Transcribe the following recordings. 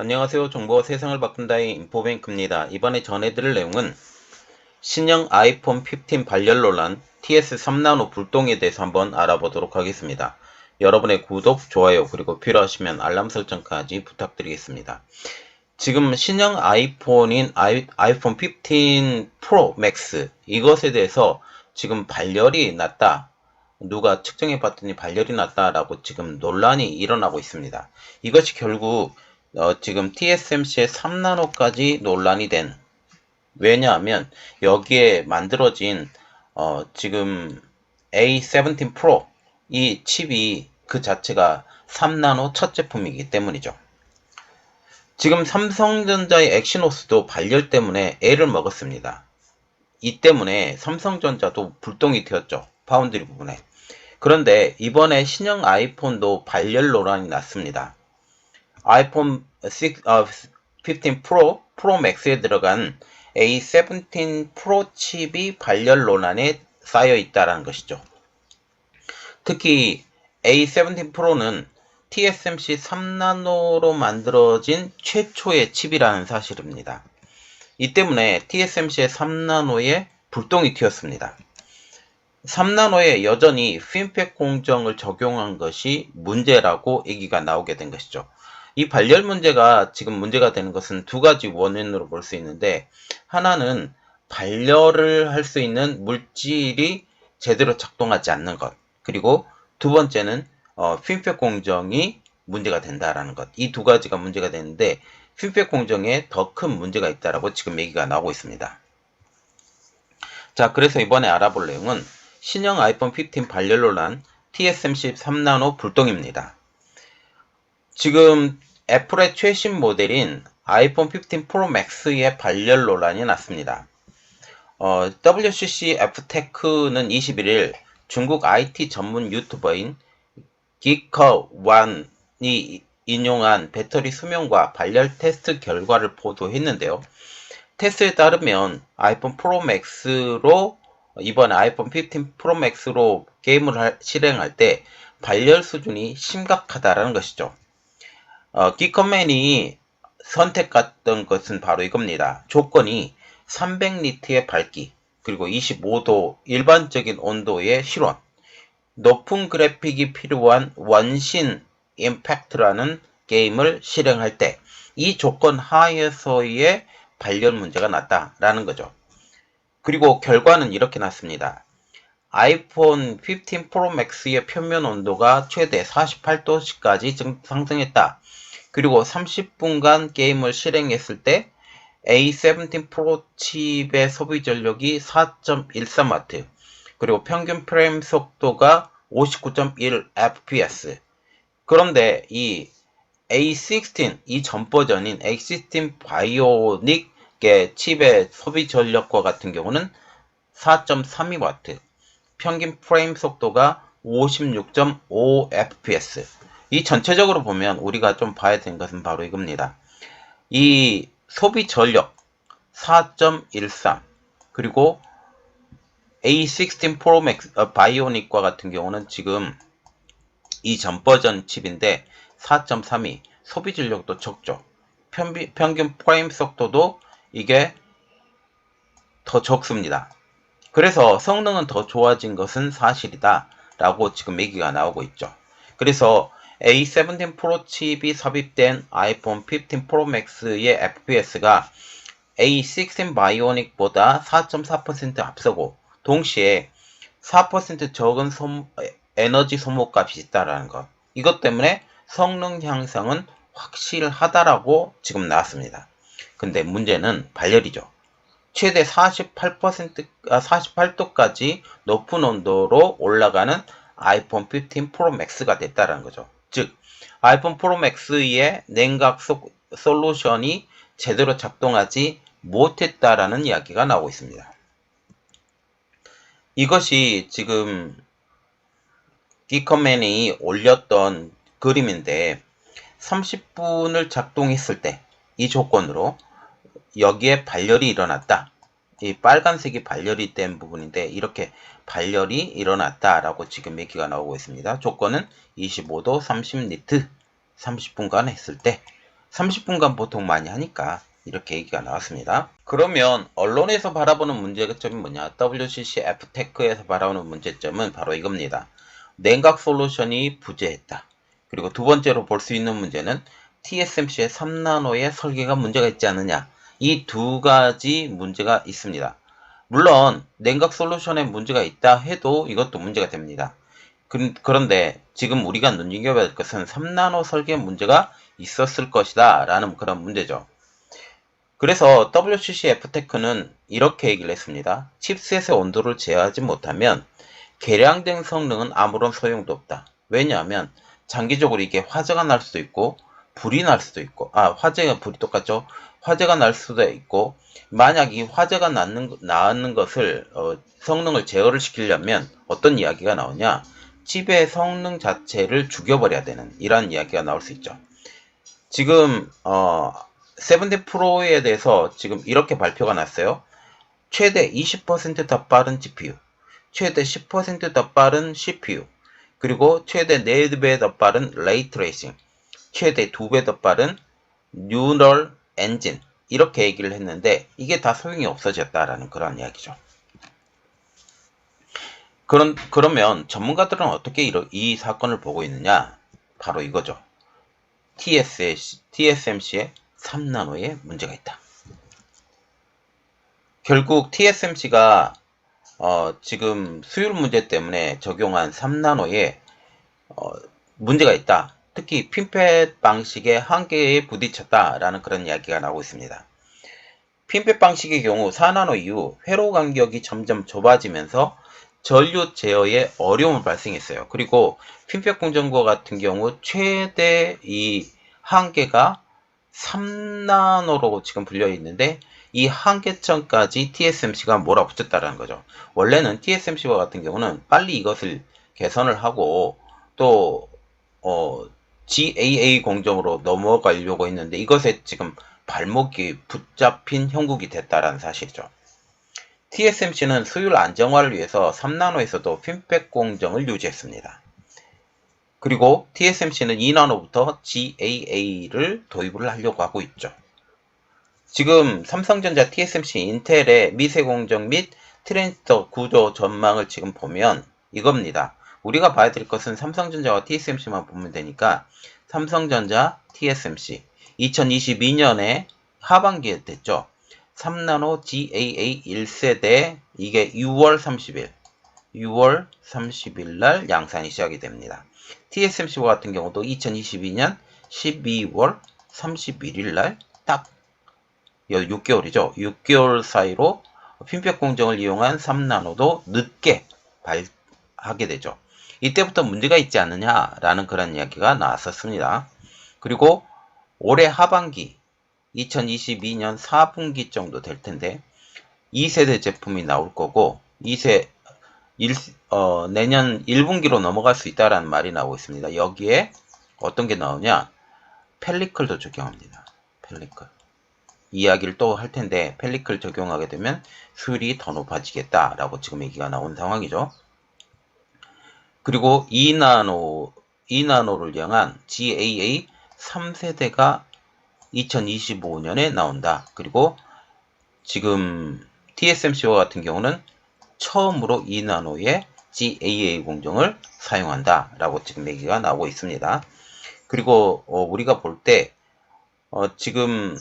안녕하세요. 정보가 세상을 바꾼다의 인포뱅크입니다. 이번에 전해드릴 내용은 신형 아이폰 15 발열 논란 TS3 나노 불똥에 대해서 한번 알아보도록 하겠습니다. 여러분의 구독, 좋아요, 그리고 필요하시면 알람 설정까지 부탁드리겠습니다. 지금 신형 아이폰인 아이, 아이폰 15 프로 맥스 이것에 대해서 지금 발열이 났다. 누가 측정해 봤더니 발열이 났다라고 지금 논란이 일어나고 있습니다. 이것이 결국 어, 지금 TSMC의 3나노까지 논란이 된 왜냐하면 여기에 만들어진 어, 지금 A17 Pro 이 칩이 그 자체가 3나노 첫 제품이기 때문이죠. 지금 삼성전자의 엑시노스도 발열 때문에 애를 먹었습니다. 이 때문에 삼성전자도 불똥이 튀었죠. 파운드리 부분에. 그런데 이번에 신형 아이폰도 발열 논란이 났습니다. 아이폰 6, 어, 15 프로, 프로 맥스에 들어간 A17 프로 칩이 발열 논란에 쌓여 있다는 것이죠. 특히 A17 프로는 TSMC 3나노로 만들어진 최초의 칩이라는 사실입니다. 이 때문에 TSMC의 3나노에 불똥이 튀었습니다. 3나노에 여전히 핀팩 공정을 적용한 것이 문제라고 얘기가 나오게 된 것이죠. 이 발열 문제가 지금 문제가 되는 것은 두 가지 원인으로 볼 수 있는데 하나는 발열을 할 수 있는 물질이 제대로 작동하지 않는 것 그리고 두 번째는 어, 핀팩 공정이 문제가 된다라는 것. 이 두 가지가 문제가 되는데 핀팩 공정에 더 큰 문제가 있다라고 지금 얘기가 나오고 있습니다. 자, 그래서 이번에 알아볼 내용은 신형 아이폰 15 발열 논란 TSMC 3나노 불똥입니다. 지금 애플의 최신 모델인 아이폰 15 프로 맥스의 발열 논란이 났습니다. 어, WCC F테크는 21일 중국 IT 전문 유튜버인 기커완이 인용한 배터리 수명과 발열 테스트 결과를 보도했는데요. 테스트에 따르면 아이폰 프로 맥스로 이번 아이폰 15 프로 맥스로 게임을 할, 실행할 때 발열 수준이 심각하다라는 것이죠. 어, 기커맨이 선택했던 것은 바로 이겁니다. 조건이 300리트의 밝기, 그리고 25도 일반적인 온도의 실온, 높은 그래픽이 필요한 원신 임팩트라는 게임을 실행할 때 이 조건 하에서의 발열 문제가 났다라는 거죠. 그리고 결과는 이렇게 났습니다. 아이폰 15 프로 맥스의 표면 온도가 최대 48도까지 상승했다. 그리고 30분간 게임을 실행했을 때 A17 프로 칩의 소비 전력이 4.13W, 그리고 평균 프레임 속도가 59.1 fps. 그런데 이 A16, 이 전 버전인 A16 바이오닉의 칩의 소비 전력과 같은 경우는 4.32W, 평균 프레임 속도가 56.5 fps. 이 전체적으로 보면 우리가 좀 봐야 되는 것은 바로 이겁니다. 이 소비 전력 4.13 그리고 A16 프로 맥스 어, 바이오닉과 같은 경우는 지금 이 전 버전 칩인데 4.32 소비 전력도 적죠. 평균 프레임 속도도 이게 더 적습니다. 그래서 성능은 더 좋아진 것은 사실이다 라고 지금 얘기가 나오고 있죠. 그래서 A17 프로 칩이 삽입된 아이폰 15 프로 맥스의 FPS가 A16 바이오닉보다 4.4% 앞서고 동시에 4% 적은 소모, 에너지 소모값이 있다라는 것. 이것 때문에 성능 향상은 확실하다라고 지금 나왔습니다. 근데 문제는 발열이죠. 최대 48% 48도까지 높은 온도로 올라가는 아이폰 15 프로 맥스가 됐다는 거죠. 즉 아이폰 프로 맥스의 냉각 솔루션이 제대로 작동하지 못했다라는 이야기가 나오고 있습니다. 이것이 지금 기커맨이 올렸던 그림인데 30분을 작동했을 때 이 조건으로 여기에 발열이 일어났다. 이 빨간색이 발열이 된 부분인데 이렇게 발열이 일어났다라고 지금 얘기가 나오고 있습니다. 조건은 25도 30리트 30분간 했을 때 30분간 보통 많이 하니까 이렇게 얘기가 나왔습니다. 그러면 언론에서 바라보는 문제점이 뭐냐? WCC F테크에서 바라보는 문제점은 바로 이겁니다. 냉각 솔루션이 부재했다. 그리고 두 번째로 볼 수 있는 문제는 TSMC의 3나노의 설계가 문제가 있지 않느냐. 이 두 가지 문제가 있습니다. 물론 냉각 솔루션에 문제가 있다 해도 이것도 문제가 됩니다. 그, 그런데 지금 우리가 눈여겨야 할 것은 3나노 설계 문제가 있었을 것이다 라는 그런 문제죠. 그래서 WCC F테크는 이렇게 얘기를 했습니다. 칩셋의 온도를 제어하지 못하면 개량된 성능은 아무런 소용도 없다. 왜냐하면 장기적으로 이게 화재가 날 수도 있고 불이 날 수도 있고 아 화재가 불이 똑같죠. 화재가 날 수도 있고 만약 이 화재가 나는 나는 것을 어, 성능을 제어를 시키려면 어떤 이야기가 나오냐? 칩의 성능 자체를 죽여버려야 되는 이런 이야기가 나올 수 있죠. 지금 어, 세븐틴 프로에 대해서 지금 이렇게 발표가 났어요. 최대 20%더 빠른 GPU, 최대 10%더 빠른 CPU, 그리고 최대 4배 더 빠른 레이 트레이싱, 최대 2배 더 빠른 뉴럴 엔진 이렇게 얘기를 했는데 이게 다 소용이 없어졌다라는 그런 이야기죠. 그런 그러면 전문가들은 어떻게 이러, 이 사건을 보고 있느냐? 바로 이거죠. TSMC의 3나노에 문제가 있다. 결국 TSMC가 어, 지금 수율 문제 때문에 적용한 3나노에 어, 문제가 있다. 특히 핀펫 방식의 한계에 부딪혔다라는 그런 이야기가 나오고 있습니다. 핀펫 방식의 경우 4나노 이후 회로 간격이 점점 좁아지면서 전류 제어에 어려움을 발생했어요. 그리고 핀펫 공정과 같은 경우 최대 이 한계가 3나노로 지금 불려 있는데 이 한계점까지 TSMC가 몰아붙였다라는 거죠. 원래는 TSMC와 같은 경우는 빨리 이것을 개선을 하고 또 어, GAA 공정으로 넘어가려고 했는데 이것에 지금 발목이 붙잡힌 형국이 됐다라는 사실이죠. TSMC는 수율 안정화를 위해서 3나노에서도 핀백 공정을 유지했습니다. 그리고 TSMC는 2나노부터 GAA를 도입을 하려고 하고 있죠. 지금 삼성전자, TSMC, 인텔의 미세 공정 및 트랜지스터 구조 전망을 지금 보면 이겁니다. 우리가 봐야 될 것은 삼성전자와 TSMC만 보면 되니까 삼성전자, TSMC 2022년에 하반기에 됐죠. 3나노 GAA 1세대 이게 6월 30일 6월 30일 날 양산이 시작이 됩니다. TSMC와 같은 경우도 2022년 12월 31일 날 딱 6개월이죠. 6개월 사이로 핀백 공정을 이용한 3나노도 늦게 발하게 되죠. 이때부터 문제가 있지 않느냐라는 그런 이야기가 나왔었습니다. 그리고 올해 하반기 2022년 4분기 정도 될 텐데 2세대 제품이 나올 거고 2세 1, 어, 내년 1분기로 넘어갈 수 있다라는 말이 나오고 있습니다. 여기에 어떤 게 나오냐? 펠리클도 적용합니다. 펠리클. 이야기를 또 할 텐데 펠리클 적용하게 되면 수율이 더 높아지겠다라고 지금 얘기가 나온 상황이죠. 그리고 2나노, 2나노를 향한 GAA 3세대가 2025년에 나온다. 그리고 지금 TSMC와 같은 경우는 처음으로 2나노의 GAA 공정을 사용한다 라고 지금 얘기가 나오고 있습니다. 그리고 어, 우리가 볼때 어, 지금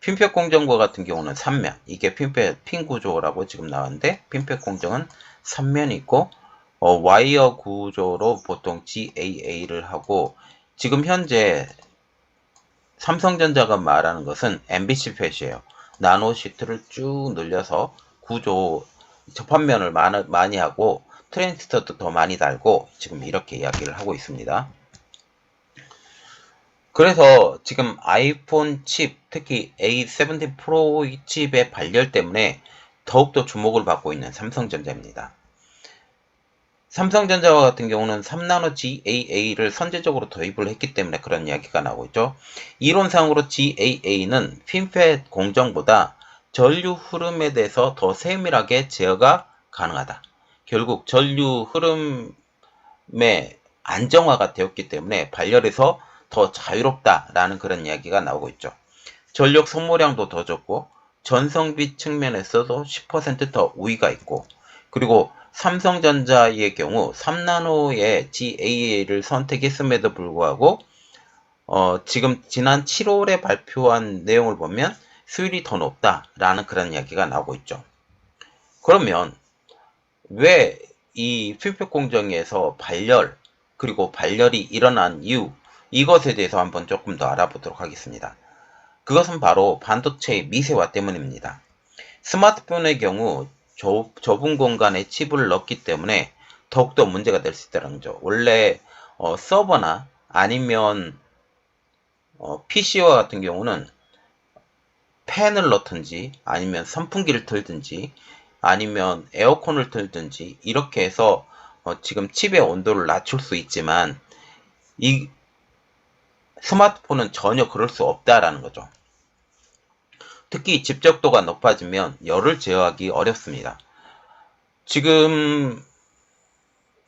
핀펫 공정과 같은 경우는 3면 이게 핀펫 핀 구조라고 지금 나왔는데 핀펫 공정은 3면이 있고 어, 와이어 구조로 보통 GAA를 하고 지금 현재 삼성전자가 말하는 것은 MBC 펫이에요. 나노 시트를 쭉 늘려서 구조 접합면을 많이 하고 트랜지스터도 더 많이 달고 지금 이렇게 이야기를 하고 있습니다. 그래서 지금 아이폰 칩, 특히 A17 프로 칩의 발열 때문에 더욱더 주목을 받고 있는 삼성전자입니다. 삼성전자와 같은 경우는 3나노 GAA를 선제적으로 도입을 했기 때문에 그런 이야기가 나오고 있죠. 이론상으로 GAA는 핀펫 공정보다 전류 흐름에 대해서 더 세밀하게 제어가 가능하다. 결국 전류 흐름의 안정화가 되었기 때문에 발열에서 더 자유롭다라는 그런 이야기가 나오고 있죠. 전력 소모량도 더 적고 전성비 측면에서도 10%더 우위가 있고 그리고 삼성전자의 경우 3나노의 GAA를 선택했음에도 불구하고 어, 지금 지난 7월에 발표한 내용을 보면 수율이 더 높다라는 그런 이야기가 나오고 있죠. 그러면 왜 이 퓨표 공정에서 발열 그리고 발열이 일어난 이유 이것에 대해서 한번 조금 더 알아보도록 하겠습니다. 그것은 바로 반도체의 미세화 때문입니다. 스마트폰의 경우 좁, 은 공간에 칩을 넣기 때문에 더욱더 문제가 될 수 있다는 거죠. 원래 어, 서버나 아니면 어, PC와 같은 경우는 팬을 넣든지 아니면 선풍기를 틀든지 아니면 에어컨을 틀든지 이렇게 해서 어, 지금 칩의 온도를 낮출 수 있지만 이 스마트폰은 전혀 그럴 수 없다라는 거죠. 특히 집적도가 높아지면 열을 제어하기 어렵습니다. 지금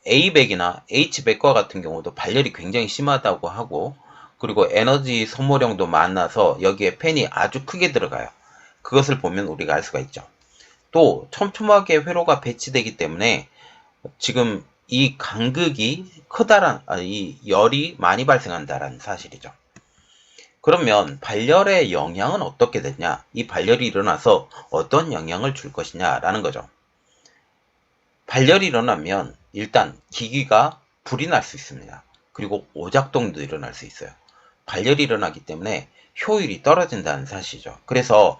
A100이나 H100과 같은 경우도 발열이 굉장히 심하다고 하고 그리고 에너지 소모량도 많아서 여기에 팬이 아주 크게 들어가요. 그것을 보면 우리가 알 수가 있죠. 또 촘촘하게 회로가 배치되기 때문에 지금 이 간극이 크다란 아, 이 열이 많이 발생한다라는 사실이죠. 그러면 발열의 영향은 어떻게 되냐? 이 발열이 일어나서 어떤 영향을 줄 것이냐라는 거죠. 발열이 일어나면 일단 기기가 불이 날 수 있습니다. 그리고 오작동도 일어날 수 있어요. 발열이 일어나기 때문에 효율이 떨어진다는 사실이죠. 그래서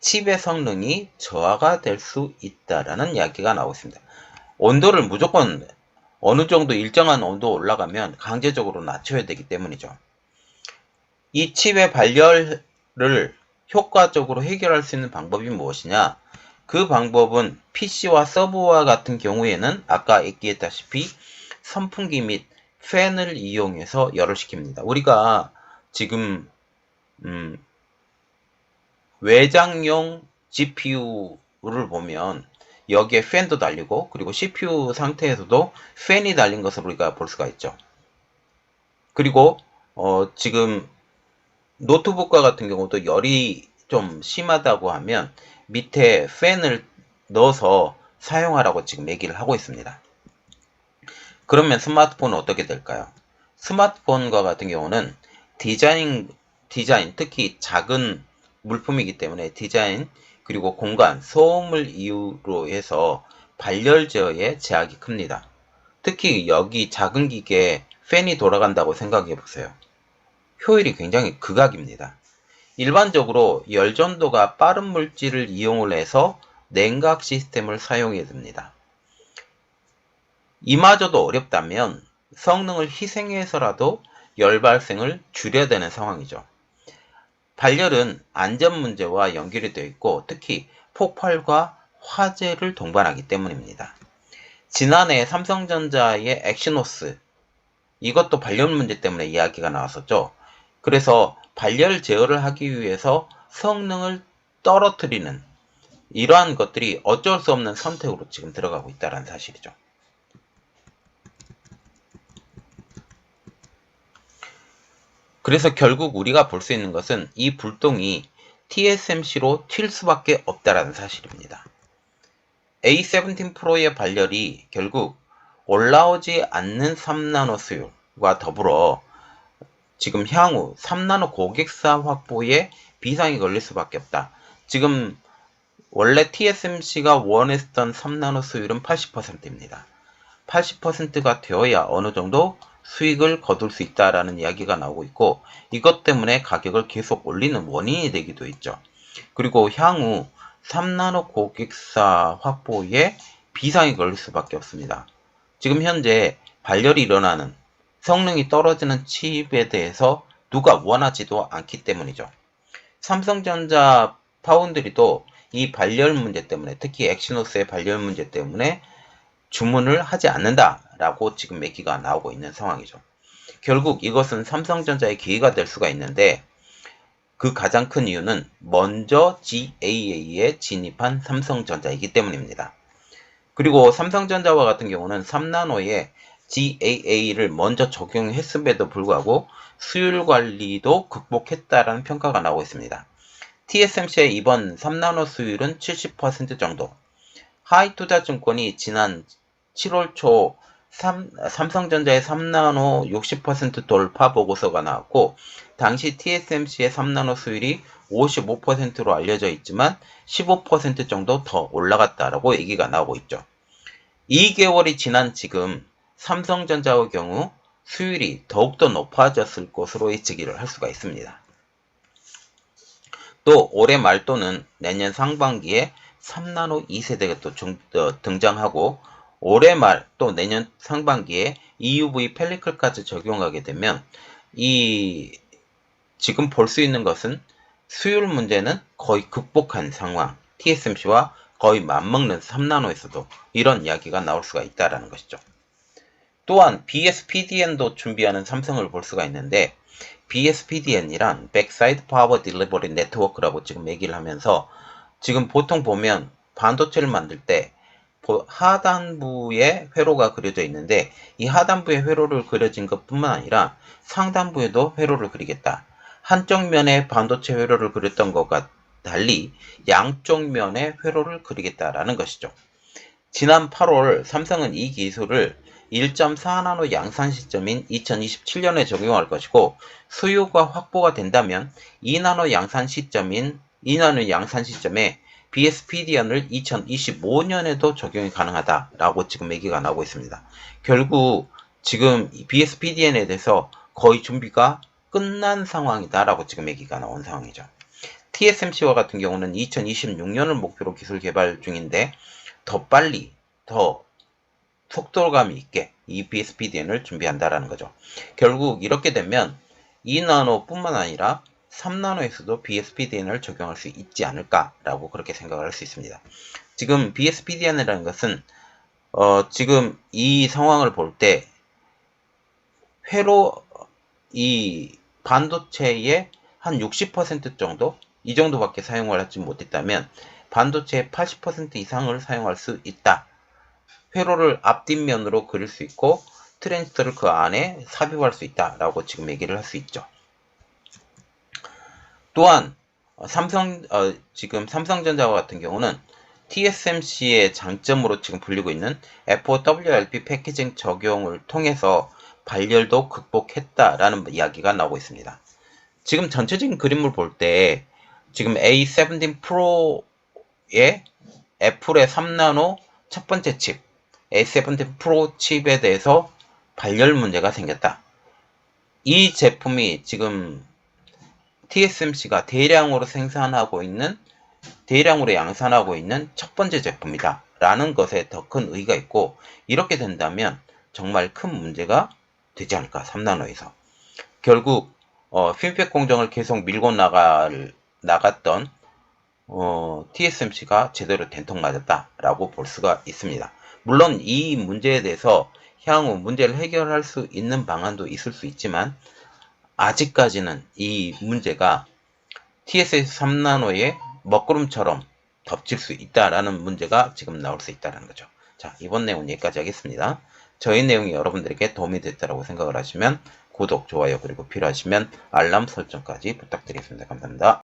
칩의 성능이 저하가 될 수 있다라는 이야기가 나오고 있습니다. 온도를 무조건 어느 정도 일정한 온도 올라가면 강제적으로 낮춰야 되기 때문이죠. 이 칩의 발열을 효과적으로 해결할 수 있는 방법이 무엇이냐? 그 방법은 PC와 서버와 같은 경우에는 아까 얘기했다시피 선풍기 및 팬을 이용해서 열을 시킵니다. 우리가 지금 음, 외장용 GPU를 보면 여기에 팬도 달리고 그리고 CPU 상태에서도 팬이 달린 것을 우리가 볼 수가 있죠. 그리고 어, 지금 노트북과 같은 경우도 열이 좀 심하다고 하면 밑에 팬을 넣어서 사용하라고 지금 얘기를 하고 있습니다. 그러면 스마트폰은 어떻게 될까요? 스마트폰과 같은 경우는 디자인, 디자인, 특히 작은 물품이기 때문에 디자인, 그리고 공간, 소음을 이유로 해서 발열 제어에 제약이 큽니다. 특히 여기 작은 기계에 팬이 돌아간다고 생각해 보세요. 효율이 굉장히 극악입니다. 일반적으로 열전도가 빠른 물질을 이용을 해서 냉각 시스템을 사용해야 됩니다. 이마저도 어렵다면 성능을 희생해서라도 열 발생을 줄여야 되는 상황이죠. 발열은 안전 문제와 연결이 되어 있고 특히 폭발과 화재를 동반하기 때문입니다. 지난해 삼성전자의 엑시노스 이것도 발열 문제 때문에 이야기가 나왔었죠. 그래서 발열 제어를 하기 위해서 성능을 떨어뜨리는 이러한 것들이 어쩔 수 없는 선택으로 지금 들어가고 있다는 사실이죠. 그래서 결국 우리가 볼 수 있는 것은 이 불똥이 TSMC로 튈 수밖에 없다라는 사실입니다. A17 프로의 발열이 결국 올라오지 않는 3나노 수율과 더불어 지금 향후 3나노 고객사 확보에 비상이 걸릴 수밖에 없다. 지금 원래 TSMC가 원했던 3나노 수율은 80%입니다. 80%가 되어야 어느 정도 수익을 거둘 수 있다라는 이야기가 나오고 있고 이것 때문에 가격을 계속 올리는 원인이 되기도 있죠. 그리고 향후 3나노 고객사 확보에 비상이 걸릴 수밖에 없습니다. 지금 현재 발열이 일어나는 성능이 떨어지는 칩에 대해서 누가 원하지도 않기 때문이죠. 삼성전자 파운드리도 이 발열 문제 때문에 특히 엑시노스의 발열 문제 때문에 주문을 하지 않는다라고 지금 얘기가 나오고 있는 상황이죠. 결국 이것은 삼성전자의 기회가 될 수가 있는데 그 가장 큰 이유는 먼저 GAA에 진입한 삼성전자이기 때문입니다. 그리고 삼성전자와 같은 경우는 3나노에 GAA를 먼저 적용했음에도 불구하고 수율 관리도 극복했다라는 평가가 나오고 있습니다. TSMC의 이번 3나노 수율은 70% 정도. 하이투자증권이 지난 7월 초 삼, 삼성전자의 3나노 60% 돌파 보고서가 나왔고 당시 TSMC의 3나노 수율이 55%로 알려져 있지만 15% 정도 더 올라갔다라고 얘기가 나오고 있죠. 2개월이 지난 지금 삼성전자의 경우 수율이 더욱더 높아졌을 것으로 예측을 할 수가 있습니다. 또 올해 말 또는 내년 상반기에 3나노 2세대가 또 중, 어, 등장하고 올해 말 또 내년 상반기에 EUV 펠리클까지 적용하게 되면 이 지금 볼 수 있는 것은 수율 문제는 거의 극복한 상황 TSMC와 거의 맞먹는 3나노에서도 이런 이야기가 나올 수가 있다라는 것이죠. 또한 BSPDN도 준비하는 삼성을 볼 수가 있는데 BSPDN이란 Backside Power Delivery Network라고 지금 얘기를 하면서 지금 보통 보면 반도체를 만들 때 하단부에 회로가 그려져 있는데 이 하단부에 회로를 그려진 것 뿐만 아니라 상단부에도 회로를 그리겠다. 한쪽 면에 반도체 회로를 그렸던 것과 달리 양쪽 면에 회로를 그리겠다라는 것이죠. 지난 8월 삼성은 이 기술을 1.4나노 양산 시점인 2027년에 적용할 것이고 수요가 확보가 된다면 2나노 양산 시점인 2나노 양산 시점에 BSPDN을 2025년에도 적용이 가능하다라고 지금 얘기가 나오고 있습니다. 결국 지금 BSPDN에 대해서 거의 준비가 끝난 상황이다라고 지금 얘기가 나온 상황이죠. TSMC와 같은 경우는 2026년을 목표로 기술 개발 중인데 더 빨리 더 속도감이 있게 이 BSPDN을 준비한다라는 거죠. 결국 이렇게 되면 2나노뿐만 아니라 3나노에서도 BSPDN을 적용할 수 있지 않을까라고 그렇게 생각을 할 수 있습니다. 지금 BSPDN이라는 것은 어, 지금 이 상황을 볼 때 회로 이 반도체의 한 60% 정도 이 정도밖에 사용을 하지 못했다면 반도체의 80% 이상을 사용할 수 있다. 회로를 앞뒷면으로 그릴 수 있고 트랜지스터를 그 안에 삽입할 수 있다라고 지금 얘기를 할 수 있죠. 또한 삼성 어, 지금 삼성전자와 같은 경우는 TSMC의 장점으로 지금 불리고 있는 FOWLP 패키징 적용을 통해서 발열도 극복했다라는 이야기가 나오고 있습니다. 지금 전체적인 그림을 볼 때 지금 A17 프로의 애플의 3나노 첫 번째 칩 A17 프로 칩에 대해서 발열 문제가 생겼다. 이 제품이 지금 TSMC가 대량으로 생산하고 있는 대량으로 양산하고 있는 첫 번째 제품이다. 라는 것에 더 큰 의의가 있고 이렇게 된다면 정말 큰 문제가 되지 않을까 3나노에서 결국 어, 핀팩 공정을 계속 밀고 나갈, 나갔던 어, TSMC가 제대로 된통 맞았다라고 볼 수가 있습니다. 물론 이 문제에 대해서 향후 문제를 해결할 수 있는 방안도 있을 수 있지만 아직까지는 이 문제가 TSS 3나노의 먹구름처럼 덮칠 수 있다라는 문제가 지금 나올 수 있다는 거죠. 자, 이번 내용은 여기까지 하겠습니다. 저희 내용이 여러분들에게 도움이 됐다고 생각을 하시면 구독, 좋아요, 그리고 필요하시면 알람 설정까지 부탁드리겠습니다. 감사합니다.